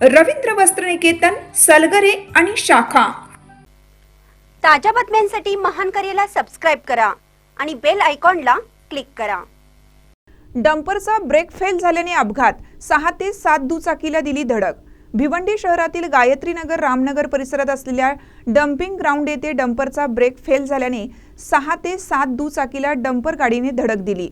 रवींद्र वस्त्रनिकेतन सलगरे आणि शाखा. ताज्या बातम्यांसाठी महान करेला सबस्क्राईब करा आणि बेल आयकॉनला क्लिक करा. डंपरचा ब्रेक फेल झाल्याने अपघात. सहा ते सात दुचाकीला दिली धडक. भिवंडी शहरातील गायत्रीनगर रामनगर परिसरात असलेल्या डम्पिंग ग्राउंड येथे डंपरचा ब्रेक फेल झाल्याने सहा ते सात दुचाकीला डंपर गाडीने धडक दिली.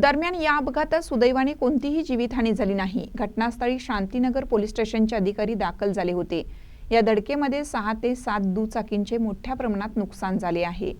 दरम्यान या अपघातात सुदैवाने कोणतीही जीवितहानी झाली नाही. घटनास्थळी शांतीनगर पोलीस स्टेशनचे अधिकारी दाखल झाले होते. या धडकेमध्ये सहा ते सात दुचाकींचे मोठ्या प्रमाणात नुकसान झाले आहे.